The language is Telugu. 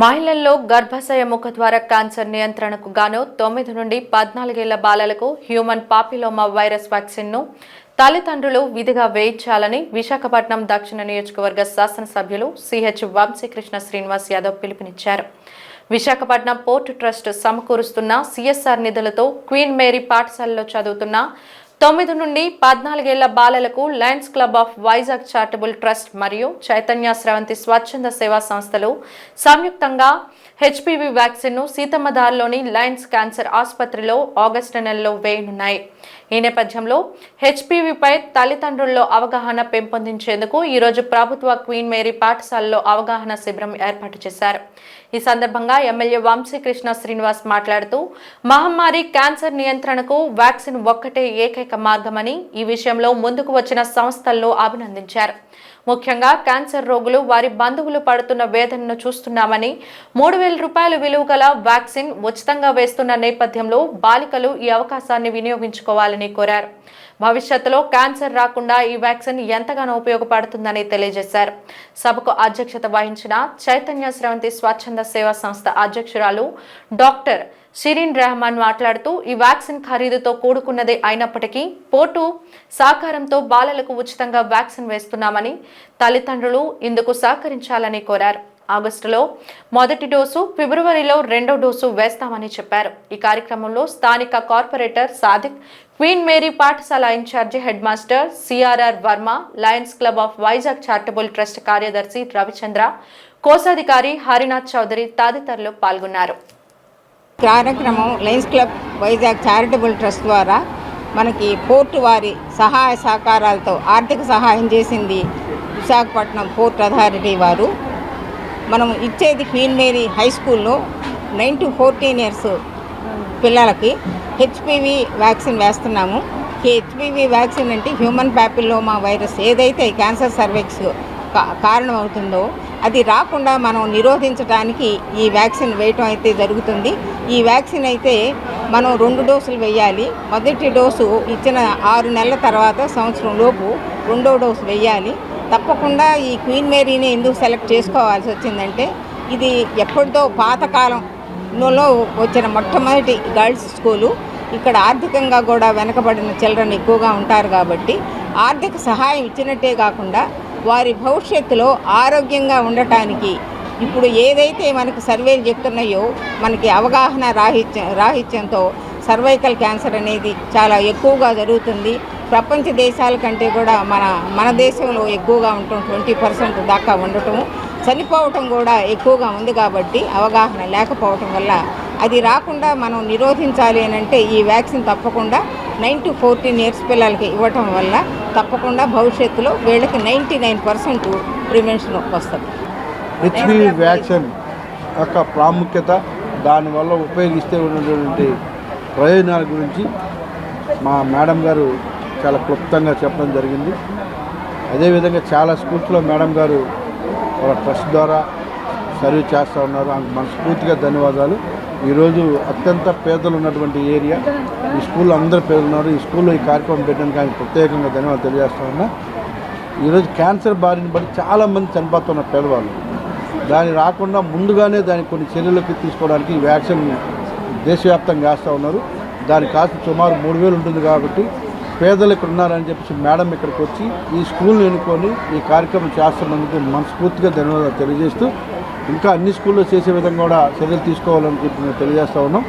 మహిళల్లో గర్భాశయ ముఖద్వార క్యాన్సర్ నియంత్రణకు గాను తొమ్మిది నుండి పద్నాలుగేళ్ళ బాలలకు హ్యూమన్ పాపిలోమా వైరస్ వ్యాక్సిన్ను తల్లిదండ్రులు విధిగా వేయించాలని విశాఖపట్నం దక్షిణ నియోజకవర్గ శాసనసభ్యులు సిహెచ్ వంశీకృష్ణ శ్రీనివాస్ యాదవ్ పిలుపునిచ్చారు. విశాఖపట్నం పోర్టు ట్రస్ట్ సమకూరుస్తున్న సిఎస్ఆర్ నిధులతో క్వీన్ మేరీ పాఠశాలలో చదువుతున్న తొమ్మిది నుండి పద్నాలుగేళ్ళ బాలలకు Lions Club of Vizag charitable trust మరియు చైతన్య స్రవంతి స్వచ్ఛంద సేవా సంస్థలు సంయుక్తంగా హెచ్పివి వ్యాక్సిన్ను సీతమ్మదార్లోని లయన్స్ క్యాన్సర్ ఆసుపత్రిలో ఆగస్టు నెలలో వేయనున్నాయి. ఈ నేపథ్యంలో హెచ్పివిపై తల్లిదండ్రుల్లో అవగాహన పెంపొందించేందుకు ఈరోజు ప్రభుత్వ క్వీన్ మేరీ పాఠశాలలో అవగాహన శిబిరం ఏర్పాటు చేశారు. ఈ సందర్భంగా ఎమ్మెల్యే వంశీకృష్ణ శ్రీనివాస్ మాట్లాడుతూ మహమ్మారి క్యాన్సర్ నియంత్రణకు వ్యాక్సిన్ ఒక్కటే ఏకైక మార్గమని ఈ విషయంలో ముందుకు వచ్చిన సంస్థల్లో అభినందించారు. ముఖ్యంగా క్యాన్సర్ రోగులు వారి బంధువులు పడుతున్న వేదనను చూస్తున్నామని మూడు వేల రూపాయల విలువ గల వ్యాక్సిన్ ఉచితంగా వేస్తున్న నేపథ్యంలో బాలికలు ఈ అవకాశాన్ని వినియోగించుకోవాలని కోరారు. భవిష్యత్తులో క్యాన్సర్ రాకుండా ఈ వ్యాక్సిన్ ఎంతగానో ఉపయోగపడుతుందని తెలియజేశారు. సభకు అధ్యక్షత వహించిన చైతన్య స్రవంతి స్వచ్ఛంద సేవా సంస్థ అధ్యక్షురాలు డాక్టర్ షిరీన్ రెహమాన్ మాట్లాడుతూ ఈ వ్యాక్సిన్ ఖరీదుతో కూడుకున్నదే అయినప్పటికీ పోటు సహకారంతో బాలలకు ఉచితంగా వ్యాక్సిన్ వేస్తున్నామని తల్లిదండ్రులు ఇందుకు సహకరించాలని కోరారు. ఆగస్టులో మొదటి డోసు ఫిబ్రవరిలో రెండో డోసు వేస్తామని చెప్పారు. ఈ కార్యక్రమంలో స్థానిక కార్పొరేటర్ సాదిక్ క్వీన్ మేరీ పాఠశాల incharge head master CRR Varma Lions Club of Vizag charitable trust కార్యదర్శి రవిచంద్ర కోశాధికారి హరినాథ్ చౌదరి తదితరులు పాల్గొన్నారు. కార్యక్రమం Lions Club Vizag charitable trust ద్వారా మనకి పోర్టు వారి సహాయ సహకారాలతో ఆర్థిక సహాయం చేసింది విశాఖపట్నం పోర్ట్ అథారిటీ వారు. మనం ఇచ్చేది క్వీన్ మేరీ హై స్కూల్లో నైన్ టు ఫోర్టీన్ ఇయర్స్ పిల్లలకి హెచ్పివి వ్యాక్సిన్ వేస్తున్నాము. ఈ హెచ్పివి వ్యాక్సిన్ అంటే హ్యూమన్ ప్యాపిల్లోమా వైరస్ ఏదైతే క్యాన్సర్ సర్వెక్స్ కారణమవుతుందో అది రాకుండా మనం నిరోధించడానికి ఈ వ్యాక్సిన్ వేయటం అయితే జరుగుతుంది. ఈ వ్యాక్సిన్ అయితే మనం రెండు డోసులు వేయాలి. మొదటి డోసు ఇచ్చిన ఆరు నెలల తర్వాత సంవత్సరం లోపు రెండో డోసు వేయాలి. తప్పకుండా ఈ క్వీన్ మేరీని ఎందుకు సెలెక్ట్ చేసుకోవాల్సి వచ్చిందంటే ఇది ఎప్పటిదో పాతకాలంలో వచ్చిన మొట్టమొదటి గర్ల్స్ స్కూలు ఇక్కడ ఆర్థికంగా కూడా వెనకబడిన చిల్డ్రన్ ఎక్కువగా ఉంటారు కాబట్టి ఆర్థిక సహాయం ఇచ్చినట్టే కాకుండా వారి భవిష్యత్తులో ఆరోగ్యంగా ఉండటానికి ఇప్పుడు ఏదైతే మనకు సర్వేలు చెప్తున్నాయో మనకి అవగాహన రాహిత్యం రాహిత్యంతో సర్వైకల్ క్యాన్సర్ అనేది చాలా ఎక్కువగా జరుగుతుంది. ప్రపంచ దేశాల కంటే కూడా మన మన దేశంలో ఎక్కువగా ఉండటం ట్వంటీ పర్సెంట్ దాకా ఉండటము. చనిపోవటం కూడా ఎక్కువగా ఉంది కాబట్టి అవగాహన లేకపోవటం వల్ల అది రాకుండా మనం నిరోధించాలి అని అంటే ఈ వ్యాక్సిన్ తప్పకుండా నైన్ టు ఫోర్టీన్ ఇయర్స్ పిల్లలకి ఇవ్వటం వల్ల తప్పకుండా భవిష్యత్తులో వీళ్ళకి నైంటీ నైన్ పర్సెంట్ ప్రివెన్షన్ వస్తుంది. హెచ్పివి వ్యాక్సిన్ యొక్క ప్రాముఖ్యత దానివల్ల ఉపయోగిస్తే ఉన్నటువంటి ప్రయోజనాల గురించి మా మేడం గారు చాలా క్లుప్తంగా చెప్పడం జరిగింది. అదేవిధంగా చాలా స్కూల్స్లో మేడం గారు వాళ్ళ ట్రస్ట్ ద్వారా సర్వీస్ చేస్తూ ఉన్నారు. ఆమెకు మనస్ఫూర్తిగా ధన్యవాదాలు. ఈరోజు అత్యంత పేదలు ఉన్నటువంటి ఏరియా. ఈ స్కూల్లో అందరు పేదలు ఉన్నారు. ఈ స్కూల్లో ఈ కార్యక్రమం పెట్టడానికి ఆయన ప్రత్యేకంగా ధన్యవాదాలు తెలియజేస్తా ఉన్నా. ఈరోజు క్యాన్సర్ బారిన పడి చాలామంది చనిపోతున్నారు పేదవాళ్ళు. దాని రాకుండా ముందుగానే దానికి కొన్ని చర్యలకి తీసుకోవడానికి వ్యాక్సిన్ దేశవ్యాప్తంగా వేస్తూ ఉన్నారు. దాని కాస్ట్ సుమారు మూడు వేలు ఉంటుంది కాబట్టి పేదలు ఇక్కడ ఉన్నారని చెప్పేసి మేడం ఇక్కడికి వచ్చి ఈ స్కూల్ని ఎన్నుకొని ఈ కార్యక్రమం చేస్తున్నందుకు మనస్ఫూర్తిగా ధన్యవాదాలు తెలియజేస్తూ ఇంకా అన్ని స్కూల్లో చేసే విధంగా కూడా చర్యలు తీసుకోవాలని చెప్పి మేము తెలియజేస్తూ ఉన్నాం.